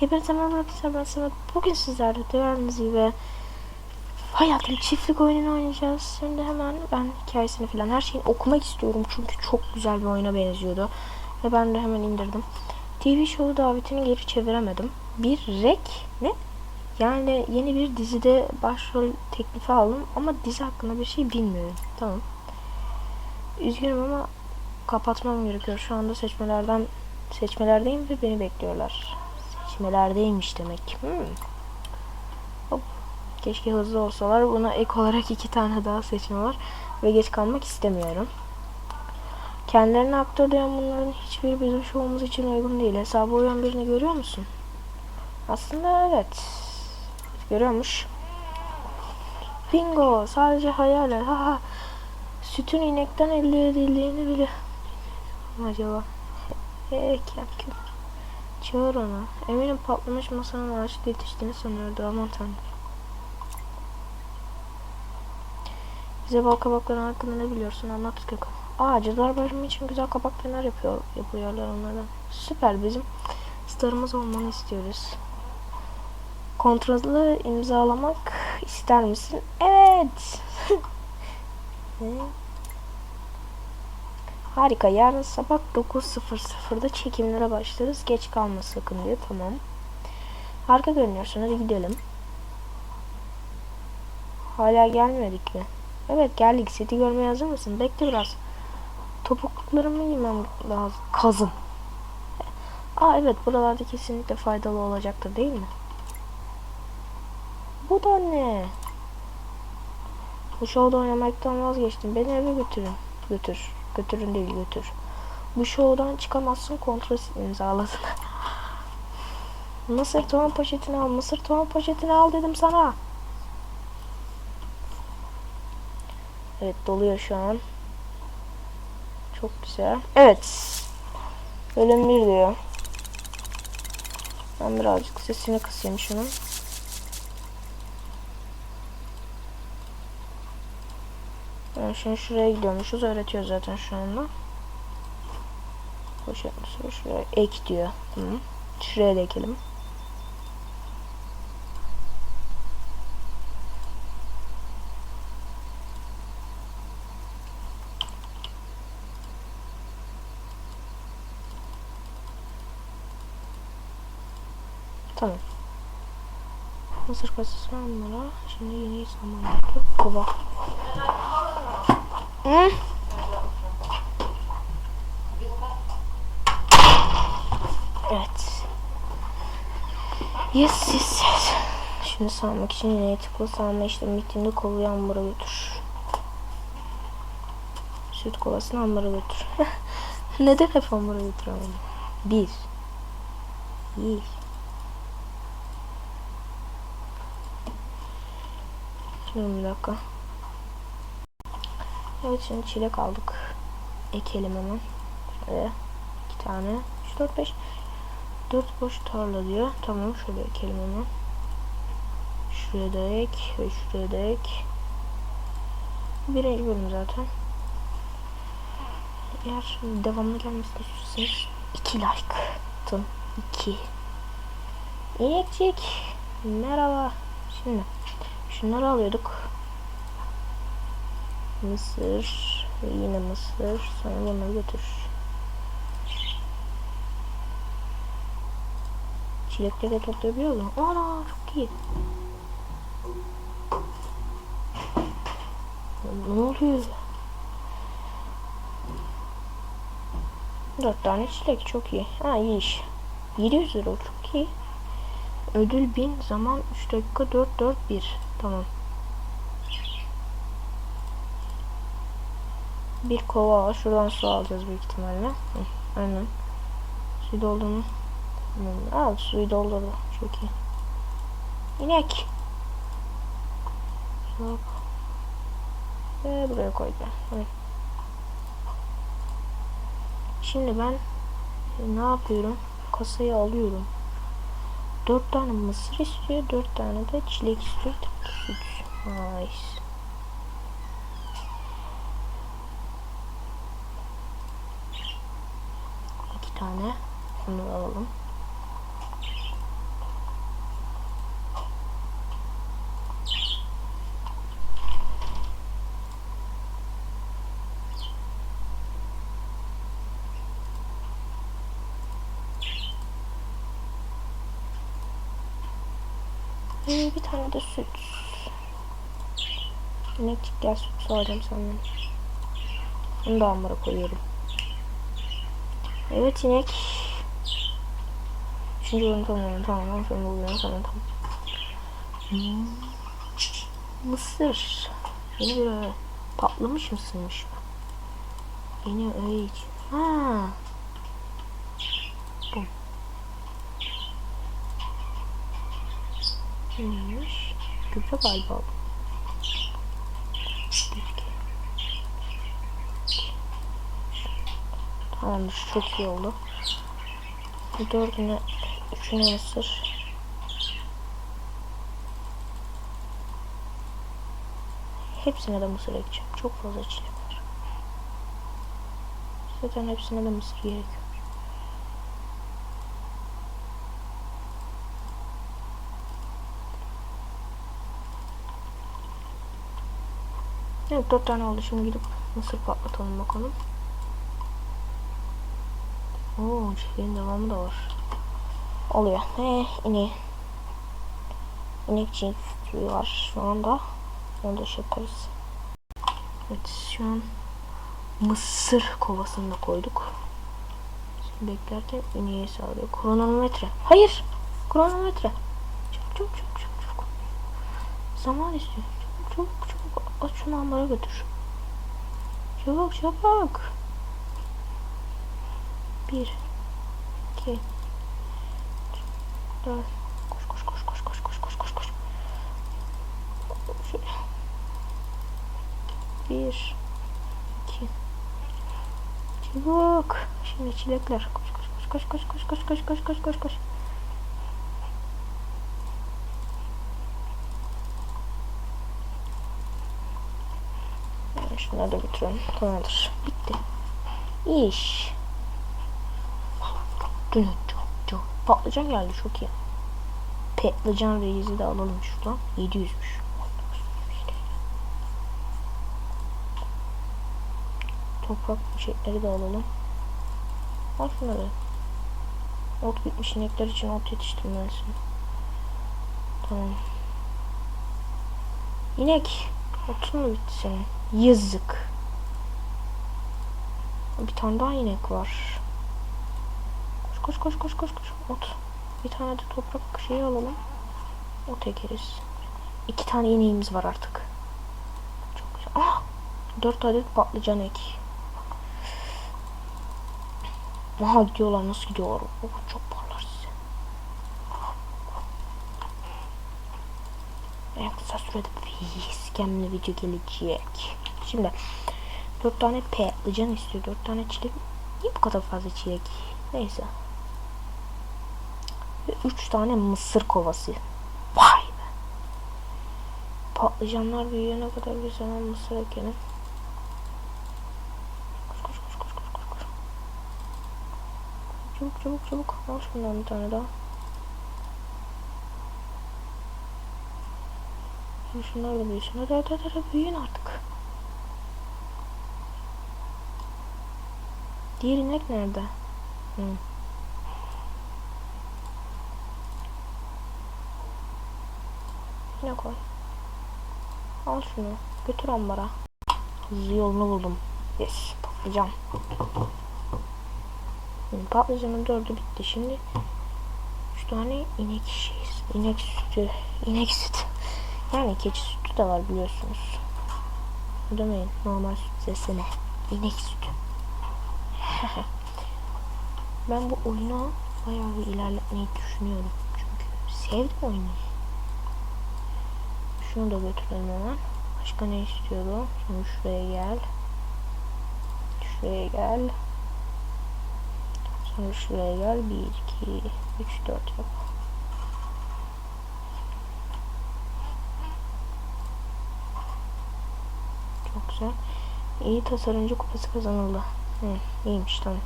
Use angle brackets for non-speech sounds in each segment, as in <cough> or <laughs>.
Hepinize merhaba arkadaşlar ben Samet. Bugün sizlerle gördüğünüz gibi hayatım çiftlik oyununu oynayacağız. Şimdi hemen ben hikayesini falan her şeyi okumak istiyorum çünkü çok güzel bir oyuna benziyordu. Ve ben de hemen indirdim. TV show davetini geri çeviremedim. Bir rek ne? Yani yeni bir dizide başrol teklifi aldım ama dizi hakkında bir şey bilmiyorum. Tamam. Üzgünüm ama kapatmam gerekiyor. Şu anda seçmelerden seçmelerdeyim ve beni bekliyorlar. Seçmelerdeymiş demek. Hmm. Hop. Keşke hızlı olsalar. Buna ek olarak iki tane daha seçme var. Ve geç kalmak istemiyorum. Kendilerine aktör diyen bunların hiçbiri bizim şovumuz için uygun değil. Hesabı uyan birini görüyor musun? Aslında evet. Görüyormuş. Bingo. Sadece hayaller. Ha ha. Sütün inekten elde edildiğini bile. Acaba. Kim? Çağır onu. Eminim patlamış masanın ağaçta yetiştiğini sanıyordu aman tanrım. Bize bal kabakların hakkında ne biliyorsun anlat Gökhan. Aa cadılar bayramı için güzel kabak fener yapıyor, yapıyorlar onlardan. Süper bizim starımız olmanı istiyoruz. Kontrollü imzalamak ister misin? Evet. <laughs> Ne? Harika. Yarın sabah 9.00'da çekimlere başlarız. Geç kalma sakın diyor. Tamam. Harika görünüyorsun. Hadi gidelim. Hala gelmedik mi? Evet geldik. Seti görmeye hazır mısın? Bekle biraz. Topukluklarımı giymem lazım. Kazım. Aa evet buralarda kesinlikle faydalı olacaktır değil mi? Bu da ne? Bu şovda oynamaktan vazgeçtim. Beni eve götürün. Götür. Götürün değil götür. Bu şovdan çıkamazsın kontrol imzaladın. <laughs> Mısır tohum poşetini al. Mısır tohum poşetini al dedim sana. Evet doluyor şu an. Çok güzel. Evet. Bölüm 1 diyor. Ben birazcık sesini kısayım şunun. Yani şimdi şuraya gidiyormuşuz. Öğretiyor zaten şu anda. Poşet mısır şuraya ek diyor. Hı. Şuraya da ekelim. Tamam. Mısır kasası onlara. Şimdi yeni zaman yapıyor. Kova. Hı? Evet. Yes yes yes. Şimdi salmak için yine tıkla salma işlemi bittiğinde kovayı ambara götür. Süt kovasını ambara götür. <laughs> Neden hep ambara götürüyorum? Bir. İyi. Şimdi bir dakika. Evet şimdi çilek aldık. Ekelim hemen. Şöyle iki tane. 3, 4, 5. 4 boş tarla diyor. Tamam şöyle ekelim hemen. Şuraya da ek ve şuraya da ek. Birinci bölüm zaten. Eğer devamlı gelmesini istiyorsanız 2 like atın. 2 İnekçik. Merhaba. Şimdi şunları alıyorduk. Mısır ve yine mısır. Sonra bunları götür. Çilekleri de toplayabiliyor mu? Ana çok iyi. Ne oluyor? Dört tane çilek çok iyi. Ha iyi iş. 700 lira çok iyi. Ödül 1000 zaman 3 dakika 4 4 1. Tamam. Bir kova al. Şuradan su alacağız büyük ihtimalle. Hı, aynen. Suyu doldurma. Al suyu doldurdu. Çok iyi. İnek. Hop. Ve buraya koydu. Hı. Şimdi ben ne yapıyorum? Kasayı alıyorum. Dört tane mısır istiyor. Dört tane de çilek istiyor. Süt. Nice. tane. Bunu alalım. Ee, bir tane de süt. Ne gel süt soracağım sanırım. Bunu da hamura koyuyorum. Evet inek. Üçüncü oyunu tamamladım. Tamam. Sonra bu oyunu tamam. tamam. Hmm. Mısır. Yeni bir öğe. Patlamış mısırmış bu? Yeni öğe için. Ha. Bu. Neymiş? Gübre galiba bu. Bir, iki. Tamamdır. Çok iyi oldu. Bu dördüne, üçüne mısır. Hepsine de mısır ekeceğim. Çok fazla çilek var. Zaten hepsine de mısır gerekiyor. Evet dört tane oldu. Şimdi gidip mısır patlatalım bakalım. Oo çileğin devamı da var. Oluyor. Ee, ineği. İnek cinsi var şu anda. Onu da şey. Evet şu an mısır kovasını da koyduk. Şimdi beklerken ineği sağlıyor. Kronometre. Hayır. Kronometre. Çabuk çabuk çabuk çabuk. çabuk. Zaman istiyor. Çabuk çabuk çabuk. Aç şunu ambara götür. Çabuk çabuk. Bir. iki, Dört. Koş koş koş koş koş koş koş koş koş. Şöyle. Bir. iki. Çabuk. Şimdi çilekler. Koş koş koş koş koş koş koş koş koş koş koş. Yani Şunları da götürelim. Tamamdır. Bitti. İş. Dün. Patlıcan geldi çok iyi. Patlıcan reisi de alalım şuradan. 700'müş. Toprak çiçekleri de alalım. Al şunları. Ot bitmiş inekler için ot yetiştirmelisin. Tamam. İnek. Otun mu bitti senin? Yazık. Bir tane daha inek var. Koş koş koş koş koş. Ot. Bir tane de toprak şeyi alalım. Ot ekeriz. İki tane ineğimiz var artık. Çok güzel. Ah! Dört adet patlıcan ek. Aha gidiyorlar nasıl gidiyorlar? Oh, çok parlar size. En kısa sürede bir skemli video gelecek. Şimdi dört tane patlıcan istiyor. Dört tane çilek. Niye bu kadar fazla çilek? Neyse. Ve üç tane mısır kovası. Vay be. Patlıcanlar büyüyene kadar bir zaman mısır ekelim. Koş koş koş koş. Çabuk çabuk çabuk. Al şundan bir tane daha. Şimdi şunlar da büyüsün. Hadi hadi hadi, büyüyün artık. Diğer inek nerede? Hı. Koy. Al şunu. Götür ambara. Hızlı yolunu buldum. Yes. Patlıcan. Patlıcanın dördü bitti. Şimdi üç tane inek şeyiz. İnek sütü. İnek sütü. Yani keçi sütü de var biliyorsunuz. Demeyin. Normal süt sesine. İnek sütü. <laughs> ben bu oyunu bayağı bir ilerletmeyi düşünüyorum. Çünkü sevdim oyunu. Şunu da götürelim hemen. Başka ne istiyorum? Şimdi şuraya gel. Şuraya gel. Sonra şuraya gel. 1, 2, 3, 4 yap. Çok güzel. İyi tasarımcı kupası kazanıldı. Hı, iyiymiş tamam.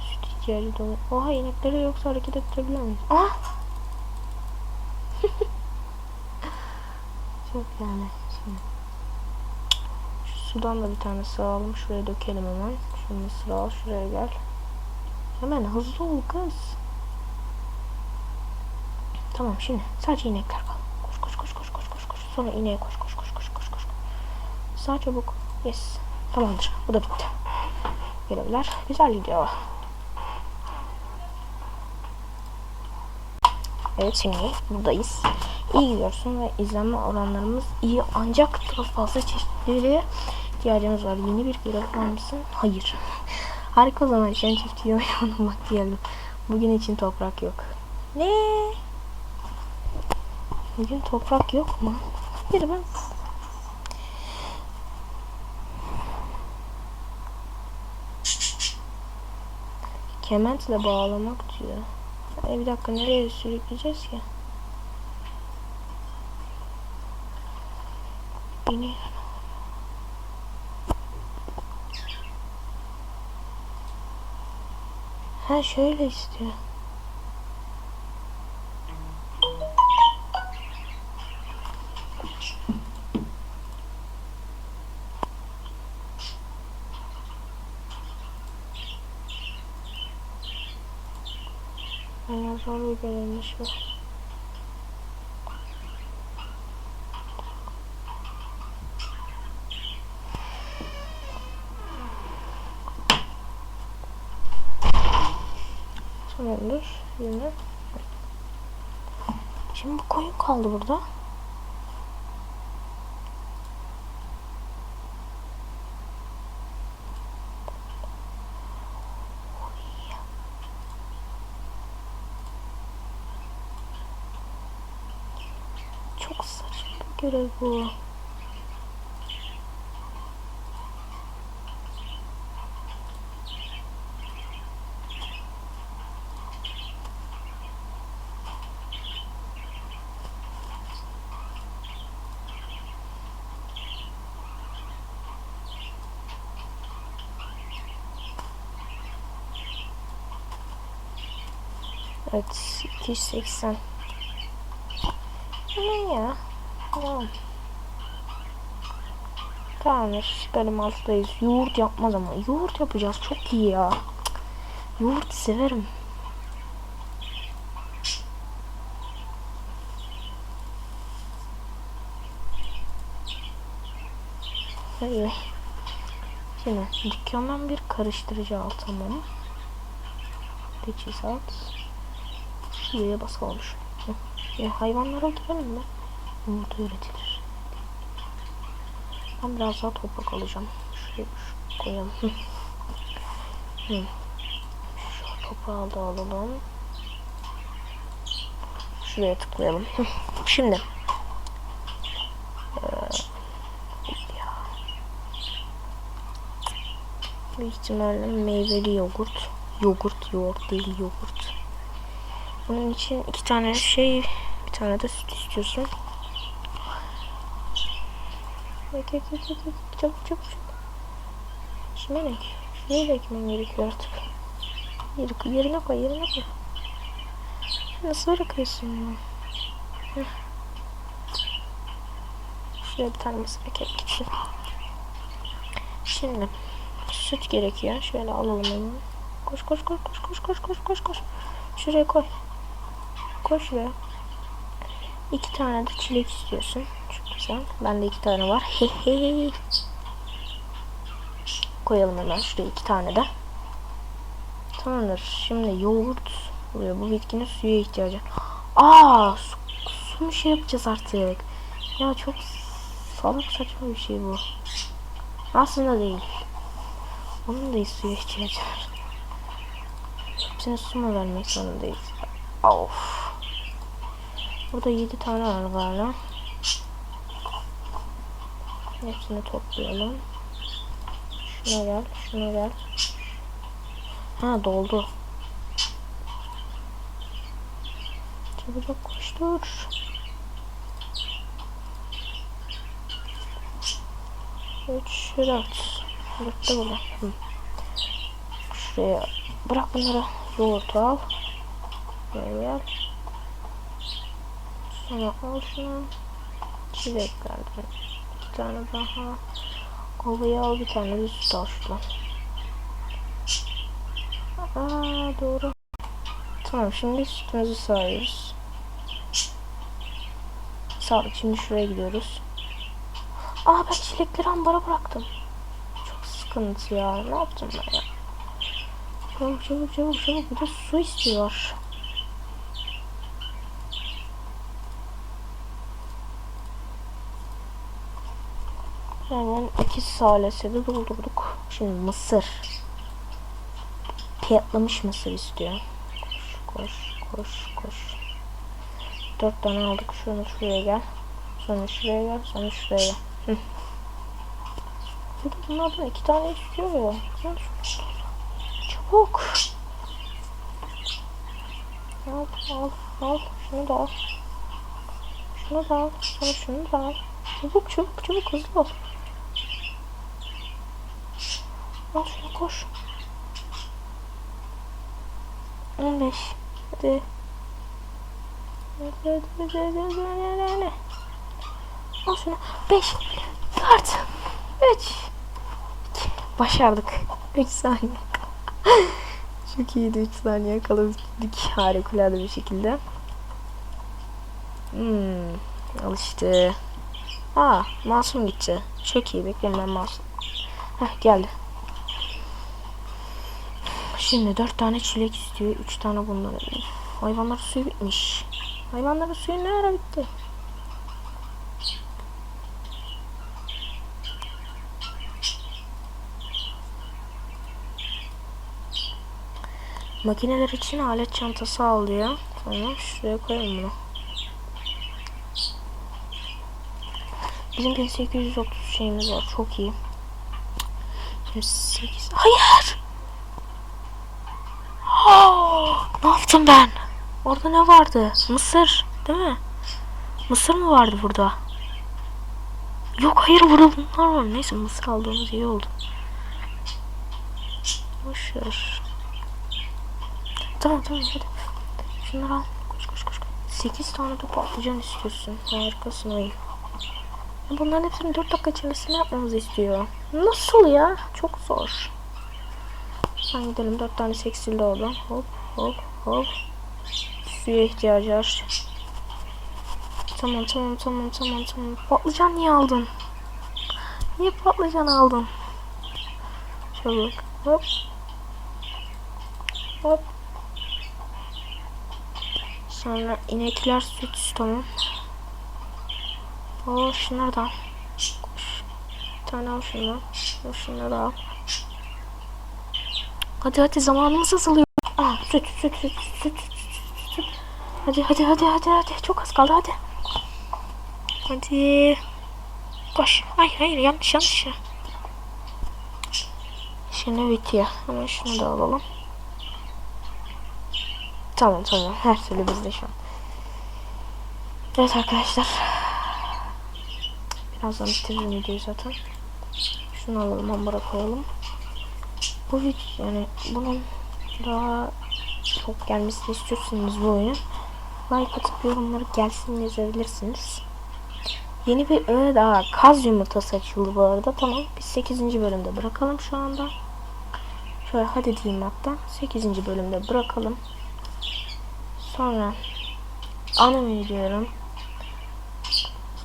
Süt ihtiyacı dolu. Oha inekleri yoksa hareket ettirebiliyor muyuz? Ah! Çok yani. Şimdi. Şu sudan da bir tane sağalım. Şuraya dökelim hemen. Şunu sıra al. Şuraya gel. Hemen hızlı ol kız. Tamam şimdi sadece inekler kal. Koş koş koş koş koş koş koş. Sonra ineğe koş koş koş koş koş koş. Sağ çabuk. Yes. Tamamdır. Bu da bitti. Görevler güzel gidiyor. Evet şimdi buradayız. İyi gidiyorsun ve izlenme oranlarımız iyi ancak daha fazla çeşitliliğe ihtiyacımız var. Yeni bir görev var mısın? Hayır. Harika zaman sen çiftliği oynamak <laughs> diyelim. Bugün için toprak yok. Ne? Bugün toprak yok mu? Hayır ben kementle bağlamak diyor. E bir dakika nereye sürükleyeceğiz ki? Beni Ha şöyle istiyor. kullanılmış var. Tamamdır. Yine. Şimdi koyun kaldı burada. Görev bu. Evet 280 Ne ya? Tamam. Tamamdır. Bölüm 6'dayız. Yoğurt yapmaz ama. Yoğurt yapacağız. Çok iyi ya. Yoğurt severim. Hayır. Şimdi dükkandan bir karıştırıcı al tamam. Teçhizat. Şuraya basalım şu. Ya hayvanlara girelim mi? Yumurta üretilir. Ben biraz daha toprak alacağım. Şuraya şu koyalım. Hı. Şu toprağı da alalım. Şuraya tıklayalım. Şimdi. Büyük ihtimalle meyveli yoğurt. Yoğurt, yoğurt değil yoğurt. Bunun için iki tane şey, bir tane de süt istiyorsun. Bek, bek, bek, bek, bek. Çabuk, çabuk, çabuk. Kime ne? Şuraya da ekmen gerekiyor artık. Yeri, yerine koy, yerine koy. Nasıl bırakıyorsun ya? Heh. Şuraya bir tane mısır kek gitsin. Şimdi süt gerekiyor. Şöyle alalım hemen. Koş koş koş koş koş koş koş koş koş. Şuraya koy. Koy şuraya. İki tane de çilek istiyorsun. Çok güzel. Bende iki tane var. Koyalım hemen şuraya iki tane de. Tamamdır. Şimdi yoğurt oluyor. Bu bitkinin suya ihtiyacı. Aa, su, su mu şey yapacağız artık? Ya çok salak saçma bir şey bu. Aslında değil. Onun da suya ihtiyacı var. Hepsine su mu vermek zorundayız? Of. Burada 7 tane var galiba. Hepsini toplayalım. Şuna gel, şuna gel. Ha doldu. Çabucak koştur. Üç. Dörtte burada. Hı. Şuraya bırak bunları. Yoğurt al. Buraya gel. Sonra al şunu. Çileklerden. Bir tane daha. Kovayı al bir tane de al şuradan. Aa doğru. Tamam şimdi sütümüzü sağıyoruz. Sağlık. Şimdi şuraya gidiyoruz. Aa ben çilekleri ambara bıraktım. Çok sıkıntı ya. Ne yaptım ben ya? Çabuk çabuk çabuk çabuk. Bir de su istiyor. Hemen iki salese de doldurduk. Şimdi mısır. Fiyatlamış mısır istiyor. Koş koş koş koş. Dört tane aldık. Şunu şuraya gel. Sonra şuraya gel. Sonra şuraya gel. Hı. Bunlardan iki tane istiyor ya. Çabuk. Al al al. Şunu da al. Şunu da al. Sonra şunu da al. Çabuk çabuk çabuk hızlı ol. Al şunu koş. 15. Hadi. Hadi hadi hadi hadi hadi hadi. Al şunu. 5. 4. 3. Başardık. 3 saniye. <laughs> Çok iyiydi 3 saniye kalabildik harikulade bir şekilde. Hmm, alıştı. Aa, masum gitti. Çok iyi bekleyin ben masum. Heh, geldi. Şimdi dört tane çilek istiyor. Üç tane bundan. Üf, Hayvanların suyu bitmiş. Hayvanların suyu ne ara bitti? Makineler için alet çantası al diyor. Tamam şuraya koyalım bunu. Bizim 1830 şeyimiz var. Çok iyi. Şimdi 8. Hayır! Oh, ne yaptım ben? Orada ne vardı? Mısır, değil mi? Mısır mı vardı burada? Yok hayır burada bunlar var. Neyse mısır aldığımız iyi oldu. Boşver. Tamam tamam hadi. Şunları al. Koş koş koş. 8 tane de patlıcan istiyorsun. Harikasın. Ya Bunların hepsini 4 dakika içerisinde yapmamızı istiyor. Nasıl ya? Çok zor. Sen gidelim 4 tane seksilde oldu. Hop hop hop. Suya ihtiyacı var. Tamam tamam tamam tamam tamam. Patlıcan niye aldın? Niye patlıcan aldın? Çabuk. Hop. Hop. Sonra inekler süt tamam. Oo şunları da. Bir tane al. Al şunları da al. Hadi hadi zamanımız azalıyor. Süt süt süt süt süt. Hadi hadi hadi hadi hadi. Çok az kaldı hadi. Hadi. Koş. Hayır hayır yanlış yanlış ya. Şimdi bitiyor. Hemen şunu da alalım. Tamam tamam. Her türlü bizde şu an. Evet arkadaşlar. Birazdan bitiririm videoyu zaten. Şunu alalım ambara koyalım. Bu video yani bunun daha çok gelmesini istiyorsanız bu oyunun like atıp yorumları gelsin yazabilirsiniz. Yeni bir öğe daha kaz yumurtası açıldı bu arada. Tamam biz 8. bölümde bırakalım şu anda. Şöyle hadi diyeyim hatta 8. bölümde bırakalım. Sonra ana menü diyorum.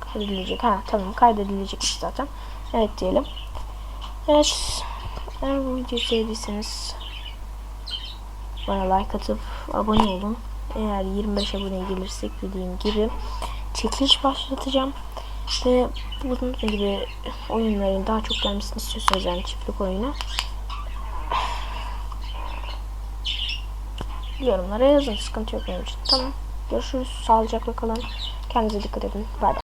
Kaydedilecek. Ha tamam kaydedilecek zaten. Evet diyelim. Evet. Eğer bu videoyu sevdiyseniz bana like atıp abone olun. Eğer 25 abone gelirsek dediğim gibi çekiliş başlatacağım. Ve bunun gibi oyunların daha çok gelmesini istiyorsanız yani çiftlik oyunu yorumlara yazın. Sıkıntı yok benim için. Tamam. Görüşürüz. Sağlıcakla kalın. Kendinize dikkat edin. Bay bay.